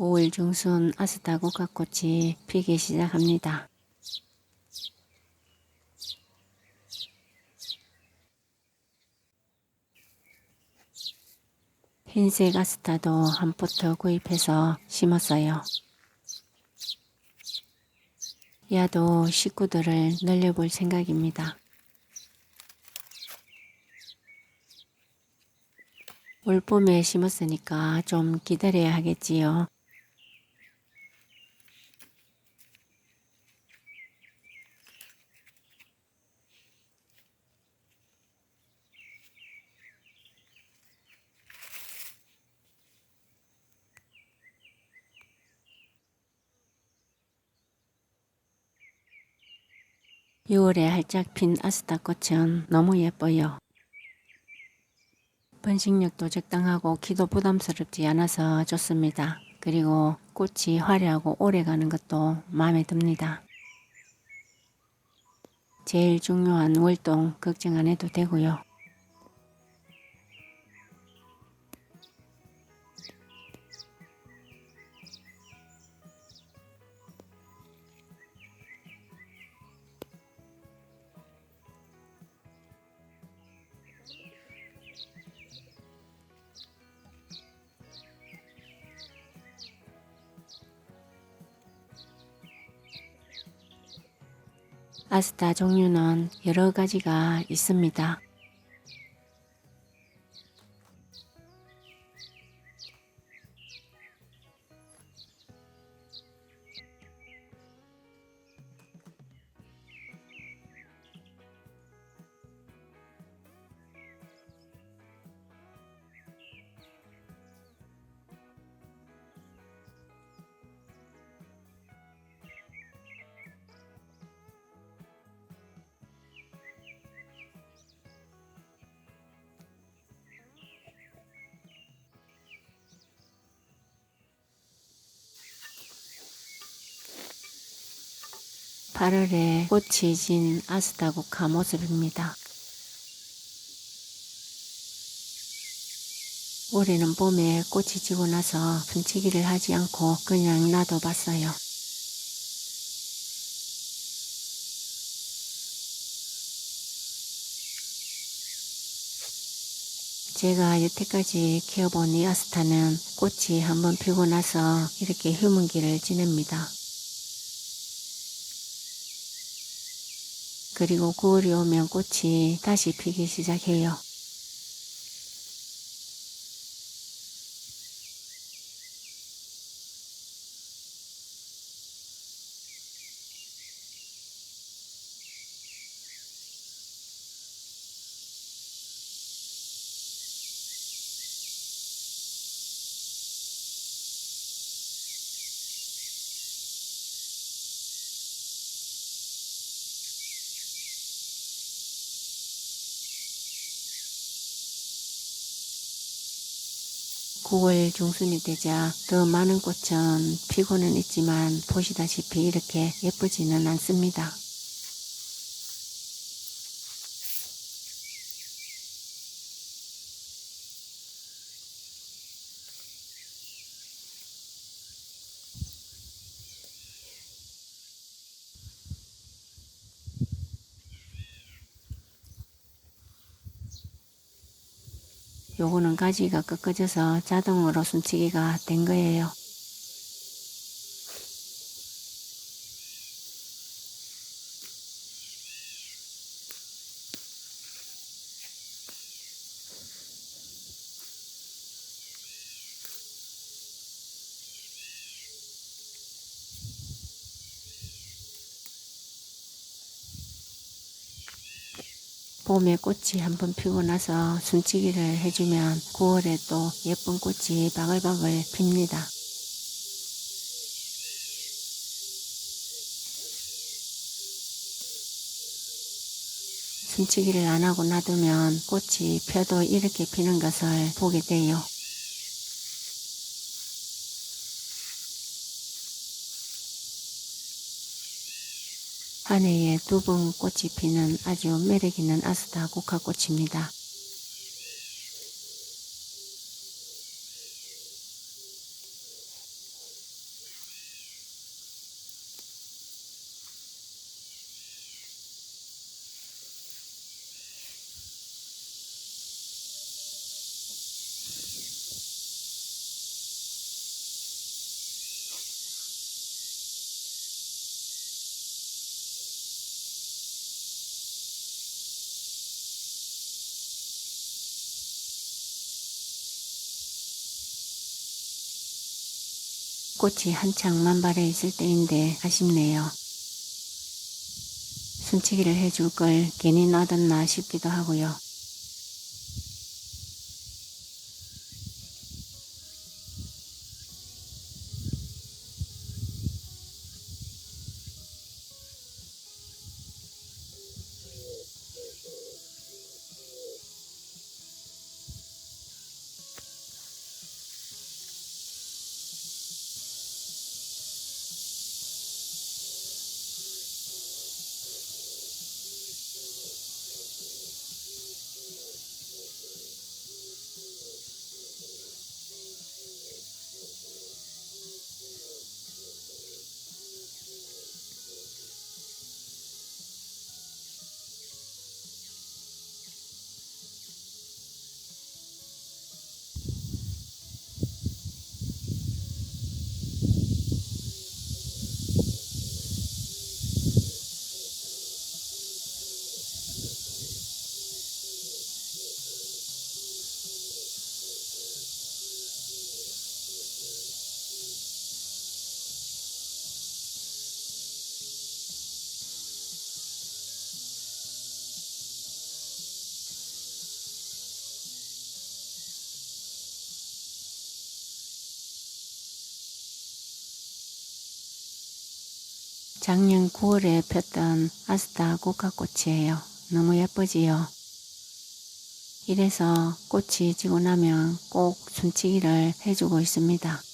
5월 중순 아스타 국화꽃이 피기 시작합니다. 흰색 아스타도 한 포트 구입해서 심었어요. 야도 식구들을 늘려볼 생각입니다. 올 봄에 심었으니까 좀 기다려야 하겠지요. 유월에 활짝 핀 아스타 꽃은 너무 예뻐요. 번식력도 적당하고 키도 부담스럽지 않아서 좋습니다. 그리고 꽃이 화려하고 오래 가는 것도 마음에 듭니다. 제일 중요한 월동 걱정 안 해도 되고요. 아스타 종류는 여러 가지가 있습니다. 팔월에 꽃이 진 아스타 국화 모습입니다. 올해는 봄에 꽃이 지고 나서 분치기를 하지 않고 그냥 놔둬봤어요. 제가 여태까지 키워본 이 아스타는 꽃이 한번 피고 나서 이렇게 휴문기를 지냅니다. 그리고 9월이 오면 꽃이 다시 피기 시작해요. 구월 중순이 되자 더 많은 꽃은 피고는 있지만 보시다시피 이렇게 예쁘지는 않습니다. 요거는 가지가 꺾어져서 자동으로 숨치기가 된 거예요. 봄에 꽃이 한번 피고 나서 숨치기를 해주면 9월에 또 예쁜 꽃이 바글바글 핍니다. 숨치기를 안 하고 놔두면 꽃이 펴도 이렇게 피는 것을 보게 돼요. 한 해에 두 번 꽃이 피는 아주 매력 있는 아스타 국화꽃입니다. 꽃이 한창 만발해 있을 때인데 아쉽네요. 순치기를 해줄 걸 괜히 놔뒀나 싶기도 하고요. 작년 9월에 폈던 아스타 국화꽃이에요. 너무 예쁘지요? 이래서 꽃이 지고 나면 꼭 순치기를 해주고 있습니다.